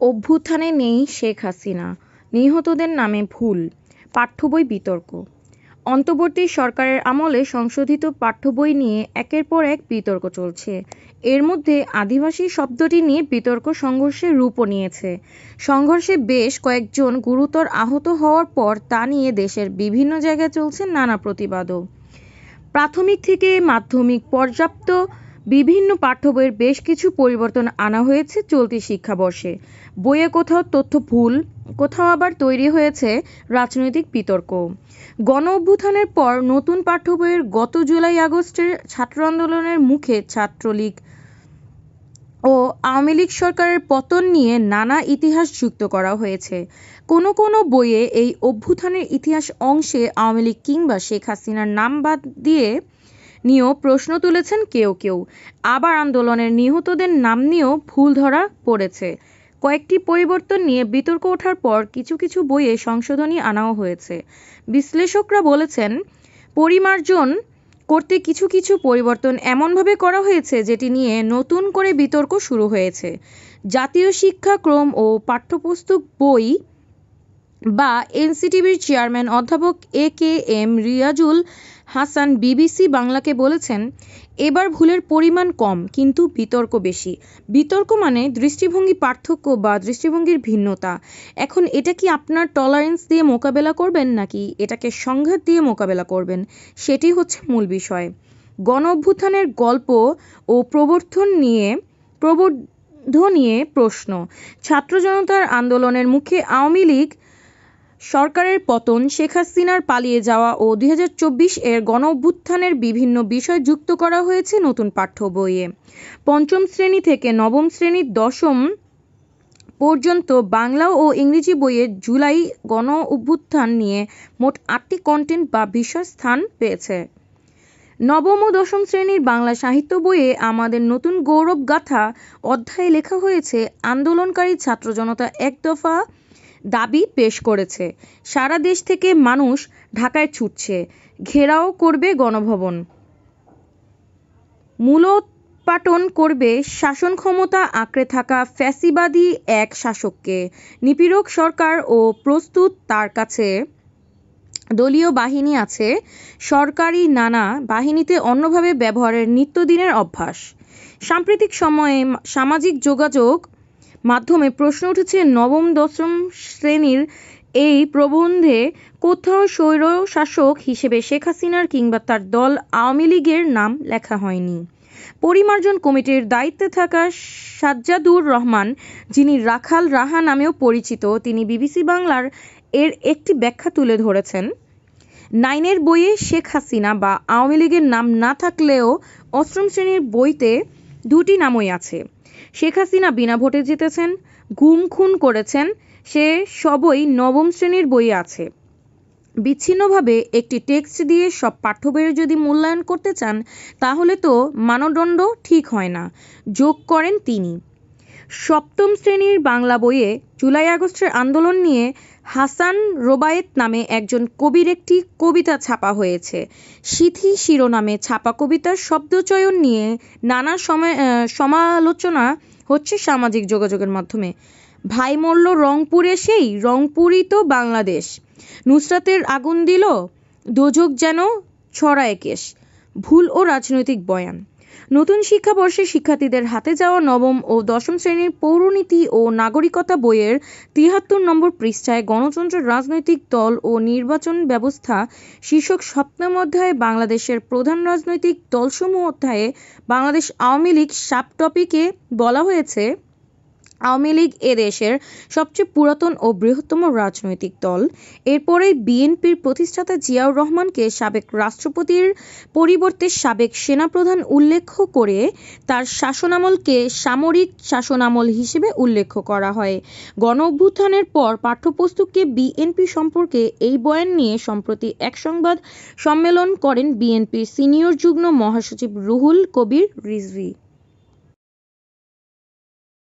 অভ্যুত্থানে নেই শেখ হাসিনা, নিহতদের নামে ভুল, পাঠ্যবই বিতর্ক অন্তর্বর্তী সরকারের আমলে সংশোধিত পাঠ্যবই নিয়ে একের পর এক বিতর্ক চলছে। এর মধ্যে আদিবাসী শব্দটি নিয়ে বিতর্ক সংঘর্ষের রূপও নিয়েছে। সংঘর্ষে বেশ কয়েকজন গুরুতর আহত হওয়ার পর তা নিয়ে দেশের বিভিন্ন জায়গায় চলছে নানা প্রতিবাদও। প্রাথমিক থেকে মাধ্যমিক পর্যাপ্ত বিভিন্ন পাঠ্যবইয়ের বেশ কিছু পরিবর্তন আনা হয়েছে চলতি শিক্ষাবর্ষে। বইয়ে কোথাও তথ্য ভুল, কোথাও আবার তৈরি হয়েছে রাজনৈতিক বিতর্কও। গণঅভ্যুত্থানের পর নতুন পাঠ্যবইয়ে গত জুলাই-আগস্টের ছাত্র আন্দোলনের মুখে ছাত্রলীগ ও আওয়ামী লীগ সরকারের পতন নিয়ে নানা ইতিহাস যুক্ত করা হয়েছে। কোনো কোনো বইয়ে এই অভ্যুত্থানের ইতিহাস অংশে আওয়ামী লীগ কিংবা শেখ হাসিনার নাম বাদ দিয়ে নিয়েও প্রশ্ন তুলেছেন কেউ কেউ। আবার আন্দোলনের নিহতদের নাম নিয়েও ভুল ধরা পড়েছে। কয়েকটি পরিবর্তন নিয়ে বিতর্ক ওঠার পর কিছু কিছু বইয়ে সংশোধনী আনাও হয়েছে। বিশ্লেষকরা বলেছেন, পরিমার্জন করতে কিছু কিছু পরিবর্তন এমনভাবে করা হয়েছে যেটি নিয়ে নতুন করে বিতর্ক শুরু হয়েছে। জাতীয় শিক্ষাক্রম ও পাঠ্যপুস্তক বই বা এনসিটিভির চেয়ারম্যান অধ্যাপক A K M Riazul Hasan BBC বাংলাকে বলেছেন, এবার ভুলের পরিমাণ কম কিন্তু বিতর্ক বেশি। বিতর্ক মানে দৃষ্টিভঙ্গি পার্থক্য বা দৃষ্টিভঙ্গির ভিন্নতা। এখন এটা কি আপনার টলারেন্স দিয়ে মোকাবেলা করবেন নাকি এটাকে সংঘাত দিয়ে মোকাবেলা করবেন, সেটি হচ্ছে মূল বিষয়। গণ অভ্যুত্থানের গল্প ও প্রবর্তন নিয়ে প্রবর্ধ নিয়ে প্রশ্ন, ছাত্র জনতার আন্দোলনের মুখে আওয়ামী লীগ সরকারের পতন, শেখ হাসিনার পালিয়ে যাওয়া ও দুই হাজার চব্বিশ এর গণঅভ্যুত্থানের বিভিন্ন বিষয় যুক্ত করা হয়েছে নতুন পাঠ্য বইয়ে পঞ্চম শ্রেণি থেকে নবম শ্রেণির দশম পর্যন্ত বাংলা ও ইংরেজি বইয়ে জুলাই গণ অভ্যুত্থান নিয়ে মোট আটটি কন্টেন্ট বা বিষয় স্থান পেয়েছে। নবম ও দশম শ্রেণির বাংলা সাহিত্য বইয়ে আমাদের নতুন গৌরব গাথা অধ্যায়ে লেখা হয়েছে আন্দোলনকারী ছাত্র জনতা এক দফা দাবি পেশ করেছে। সারা দেশ থেকে মানুষ ঢাকায় ছুটছে, ঘেরাও করবে গণভবন। মূলোৎপাটন করবে শাসন ক্ষমতা আঁকড়ে থাকা ফ্যাসিবাদী এক শাসককে। নিপীড়ক সরকার ও প্রস্তুত তার কাছে দলীয় বাহিনী আছে, সরকারি নানা বাহিনীতে অন্যভাবে ব্যবহারের নিত্যদিনের অভ্যাস। সাম্প্রতিক সময়ে সামাজিক যোগাযোগ মাধ্যমে প্রশ্ন উঠেছে নবম দশম শ্রেণির এই প্রবন্ধে কোথাও স্বৈরশাসক হিসেবে শেখ হাসিনার কিংবা তার দল আওয়ামী লীগের নাম লেখা হয়নি। পরিমার্জন কমিটির দায়িত্বে থাকা সাজ্জাদুর রহমান, যিনি রাখাল রাহা নামেও পরিচিত, তিনি বিবিসি বাংলার এর একটি ব্যাখ্যা তুলে ধরেছেন। নাইনের বইয়ে শেখ হাসিনা বা আওয়ামী লীগের নাম না থাকলেও অষ্টম শ্রেণির বইতে দুটি নামই আছে। শেখ হাসিনা বিনা ভোটে জিতেছেন, গুম খুন করেছেন সে সবই নবম শ্রেণির বইয়ে আছে। বিচ্ছিন্নভাবে একটি টেক্সট দিয়ে সব পাঠ্যবইয়ের যদি মূল্যায়ন করতে চান তাহলে তো মানদণ্ড ঠিক হয় না, যোগ করেন তিনি। সপ্তম শ্রেণির বাংলা বইয়ে জুলাই-আগস্টের আন্দোলন নিয়ে হাসান রোবায়েত নামে একজন কবির একটি কবিতা ছাপা হয়েছে। সিথি শিরোনামে ছাপা কবিতার শব্দচয়ন নিয়ে নানা সময় সমালোচনা হচ্ছে সামাজিক যোগাযোগের মাধ্যমে। ভাই মরল রংপুরে সেই রংপুরই তো বাংলাদেশ, নুসরাতের আগুন দিল দোজখ যেন ছড়ায় কেশ, ভুল ও রাজনৈতিক বয়ান। নতুন শিক্ষাবর্ষে শিক্ষার্থীদের হাতে যাওয়া নবম ও দশম শ্রেণির পৌরনীতি ও নাগরিকতা বইয়ের তিয়াত্তর নম্বর পৃষ্ঠায় গণতন্ত্র, রাজনৈতিক দল ও নির্বাচন ব্যবস্থা শীর্ষক সপ্তম অধ্যায়ে বাংলাদেশের প্রধান রাজনৈতিক দলসমূহ অধ্যায়ে বাংলাদেশ আওয়ামী লীগ সাব টপিকে বলা হয়েছে, আওয়ামী লীগ এ দেশের সবচেয়ে পুরাতন ও বৃহত্তম রাজনৈতিক দল। এরপরেই বিএনপির প্রতিষ্ঠাতা জিয়াউর রহমানকে সাবেক রাষ্ট্রপতির পরিবর্তে সাবেক সেনাপ্রধান উল্লেখ করে তার শাসনামলকে সামরিক শাসনামল হিসেবে উল্লেখ করা হয়। গণ অভ্যুত্থানের পর পাঠ্যপুস্তকে বিএনপি সম্পর্কে এই বয়ান নিয়ে সম্প্রতি এক সংবাদ সম্মেলন করেন বিএনপির সিনিয়র যুগ্ম মহাসচিব রুহুল কবির রিজভী।